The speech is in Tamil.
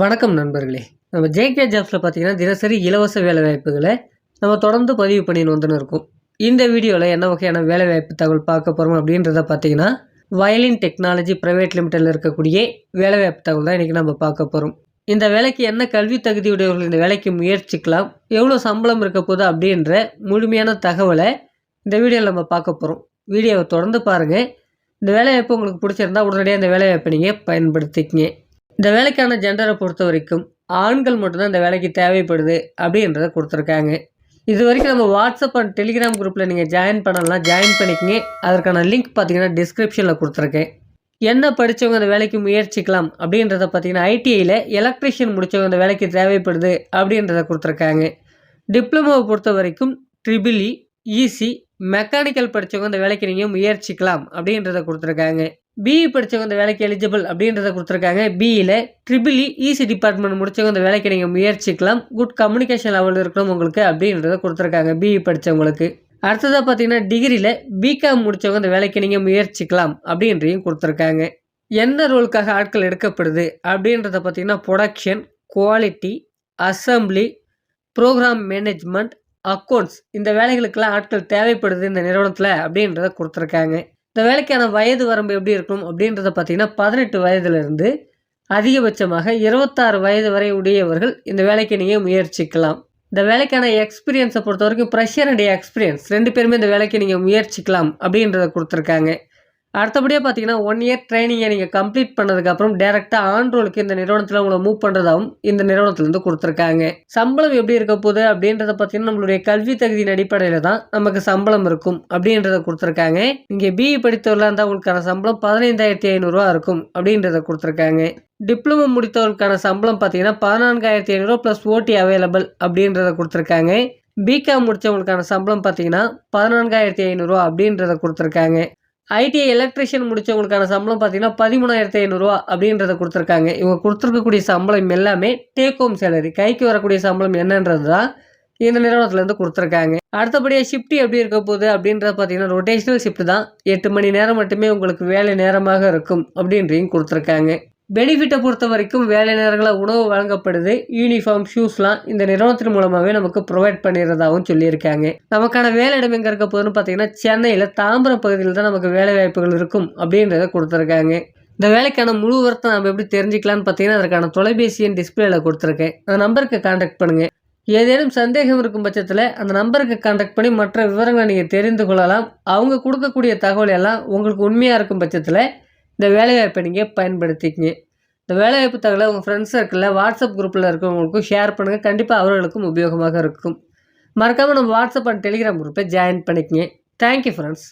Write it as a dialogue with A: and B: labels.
A: வணக்கம் நண்பர்களே. நம்ம ஜேகே ஜாப்ஸில் பார்த்தீங்கன்னா தினசரி இலவச வேலை வாய்ப்புகளை நம்ம தொடர்ந்து பதிவு பண்ணின்னு வந்துன்னு இருக்கோம். இந்த வீடியோவில் என்ன வகையான வேலை வாய்ப்பு தகவல் பார்க்க போகிறோம் அப்படின்றத பார்த்தீங்கன்னா வயலின் டெக்னாலஜி ப்ரைவேட் லிமிட்டடில் இருக்கக்கூடிய வேலை வாய்ப்பு தகவல் தான் இன்றைக்கி நம்ம பார்க்க போகிறோம் இந்த வேலைக்கு என்ன கல்வி தகுதியுடையவர்கள் இந்த வேலைக்கு முயற்சிக்கலாம் எவ்வளோ சம்பளம் இருக்க போகுது அப்படின்ற முழுமையான தகவலை இந்த வீடியோவில் நம்ம பார்க்க போகிறோம் வீடியோவை தொடர்ந்து பாருங்கள் இந்த வேலைவாய்ப்பு உங்களுக்கு பிடிச்சிருந்தா உடனடியாக இந்த வேலைவாய்ப்பை நீங்கள் பயன்படுத்திக்கங்க. இந்த வேலைக்கான ஜெண்டரை பொறுத்த வரைக்கும் ஆண்கள் மட்டும்தான் இந்த வேலைக்கு தேவைப்படுது அப்படின்றத கொடுத்துருக்காங்க. இது வரைக்கும் நம்ம வாட்ஸ்அப் அண்ட் டெலிகிராம் குரூப்பில் நீங்கள் ஜாயின் பண்ணலாம். ஜாயின் பண்ணிக்கங்க. அதற்கான லிங்க் பார்த்தீங்கன்னா டிஸ்கிரிப்ஷனில் கொடுத்துருக்கேன். என்ன படித்தவங்க அந்த வேலைக்கு முயற்சிக்கலாம் அப்படின்றத பார்த்தீங்கன்னா ஐடிஐயில் எலக்ட்ரிஷியன் முடித்தவங்க அந்த வேலைக்கு தேவைப்படுது அப்படின்றத கொடுத்துருக்காங்க. டிப்ளமோவை பொறுத்த வரைக்கும் ட்ரிபிளி இசி மெக்கானிக்கல் படித்தவங்க அந்த வேலைக்கு நீங்கள் முயற்சிக்கலாம் அப்படின்றத கொடுத்துருக்காங்க. பிஇ படித்தவங்க இந்த வேலைக்கு எலிஜிபிள் அப்படின்றத கொடுத்துருக்காங்க. பிஇயில் triple E EC e, department முடித்தவங்க இந்த வேலைக்கு நீங்கள் முயற்சிக்கலாம். குட் கம்யூனிகேஷன் லெவல் இருக்கணும் உங்களுக்கு அப்படின்றத கொடுத்துருக்காங்க பிஇ படித்தவங்களுக்கு அடுத்ததாக பார்த்தீங்கன்னா டிகிரியில் பிகாம் முடித்தவங்க இந்த வேலைக்கு நீங்கள் முயற்சிக்கலாம் அப்படின்றையும் கொடுத்துருக்காங்க. என்ன ரோலுக்காக ஆட்கள் எடுக்கப்படுது அப்படின்றத பார்த்தீங்கன்னா production quality assembly program management accounts இந்த வேலைகளுக்கெல்லாம் ஆட்கள் தேவைப்படுது இந்த நிறுவனத்தில் அப்படின்றத கொடுத்துருக்காங்க. இந்த வேலைக்கான வயது வரம்பு எப்படி இருக்கணும் அப்படின்றத பார்த்தீங்கன்னா பதினெட்டு வயதுலேருந்து அதிகபட்சமாக இருபத்தாறு வயது வரை உடையவர்கள் இந்த வேலைக்கு நீங்கள் முயற்சிக்கலாம். இந்த வேலைக்கான எக்ஸ்பீரியன்ஸை பொறுத்த வரைக்கும் ப்ரெஷர் அண்ட் எக்ஸ்பீரியன்ஸ் ரெண்டு பேருமே இந்த வேலைக்கு நீங்கள் முயற்சிக்கலாம் அப்படின்றத கொடுத்துருக்காங்க. அடுத்தபடியாக பார்த்தீங்கன்னா ஒன் இயர் ட்ரைனிங்கை நீங்கள் கம்ப்ளீட் பண்ணதுக்கப்புறம் டேரெக்டாக ஆன் ரோலுக்கு இந்த நிறுவனத்தில் உங்களை மூவ் பண்ணுறதாகவும் இந்த நிறுவனத்துலேருந்து கொடுத்துருக்காங்க. சம்பளம் எப்படி இருக்க போகுது அப்படின்றத பார்த்தீங்கன்னா நம்மளுடைய கல்வி தகுதியின் அடிப்படையில் தான் நமக்கு சம்பளம் இருக்கும் அப்படின்றத கொடுத்துருக்காங்க. இங்கே பிஇ படித்தவர்களாக இருந்தால் உங்களுக்கான சம்பளம் பதினைந்தாயிரத்தி ஐநூறுரூவா இருக்கும் அப்படின்றத கொடுத்துருக்காங்க. டிப்ளமோ முடித்தவர்களுக்கான சம்பளம் பார்த்தீங்கன்னா பதினான்காயிரத்தி ஐநூறுரூவா ப்ளஸ் ஓடி அவைலபிள் அப்படின்றத கொடுத்துருக்காங்க. பிகாம் முடித்தவங்களுக்கான சம்பளம் பார்த்தீங்கன்னா பதினான்காயிரத்தி ஐநூறுரூவா அப்படின்றத கொடுத்துருக்காங்க. ஐடிஐ எலக்ட்ரிஷியன் முடித்தவங்களுக்கான சம்பளம் பார்த்தீங்கன்னா பதிமூணாயிரத்தி ஐநூறுரூவா அப்படின்றத கொடுத்துருக்காங்க. இவங்க கொடுத்துருக்கக்கூடிய சம்பளம் எல்லாமே டேக் ஹோம் சேலரி கைக்கு வரக்கூடிய சம்பளம் என்னன்றது தான் இந்த நிறுவனத்துலேருந்து கொடுத்துருக்காங்க. அடுத்தபடியாக ஷிஃப்ட் எப்படி இருக்க போகுது அப்படின்றத பார்த்தீங்கன்னா ரொட்டேஷனல் ஷிஃப்ட் தான். எட்டு மணி நேரம் மட்டுமே உங்களுக்கு வேலை நேரமாக இருக்கும் அப்படின்றையும் கொடுத்துருக்காங்க. பெனிஃபிட்டை பொறுத்த வரைக்கும் வேலை நேரங்களில் உணவு வழங்கப்படுது. யூனிஃபார்ம் ஷூஸ்லாம் இந்த நிறுவனத்தின் மூலமாகவே நமக்கு ப்ரொவைட் பண்ணிடுறதாகவும் சொல்லியிருக்காங்க. நமக்கான வேலை இடம் எங்கே இருக்க போகுதுன்னு பார்த்தீங்கன்னா சென்னையில் தாம்பரம் பகுதியில் தான் நமக்கு வேலை வாய்ப்புகள் இருக்கும் அப்படின்றத கொடுத்துருக்காங்க. இந்த வேலைக்கான முழு வரத்தை நம்ம எப்படி தெரிஞ்சுக்கலான்னு பார்த்தீங்கன்னா அதற்கான தொலைபேசி எண் டிஸ்பிளேல கொடுத்துருக்கேன். அந்த நம்பருக்கு கான்டாக்ட் பண்ணுங்கள் ஏதேனும் சந்தேகம் இருக்கும் பட்சத்தில் அந்த நம்பருக்கு கான்டாக்ட் பண்ணி மற்ற விவரங்களை நீங்கள் தெரிந்து கொள்ளலாம். அவங்க கொடுக்கக்கூடிய தகவல் எல்லாம் உங்களுக்கு உண்மையாக இருக்கும் பட்சத்தில் இந்த வேலைவாய்ப்பை நீங்கள் பயன்படுத்திக்கங்க. இந்த வேலைவாய்ப்பு தகவலை உங்கள் ஃப்ரெண்ட்ஸ் சர்க்கிளில் வாட்ஸ்அப் குரூப்பில் இருக்கிறவங்களுக்கும் ஷேர் பண்ணுங்கள் கண்டிப்பாக அவர்களுக்கும் உபயோகமாக இருக்கும். மறக்காமல் நம்ம வாட்ஸ்அப் அண்ட் டெலிகிராம் குரூப்பை ஜாயின் பண்ணிக்கங்க. Thank you friends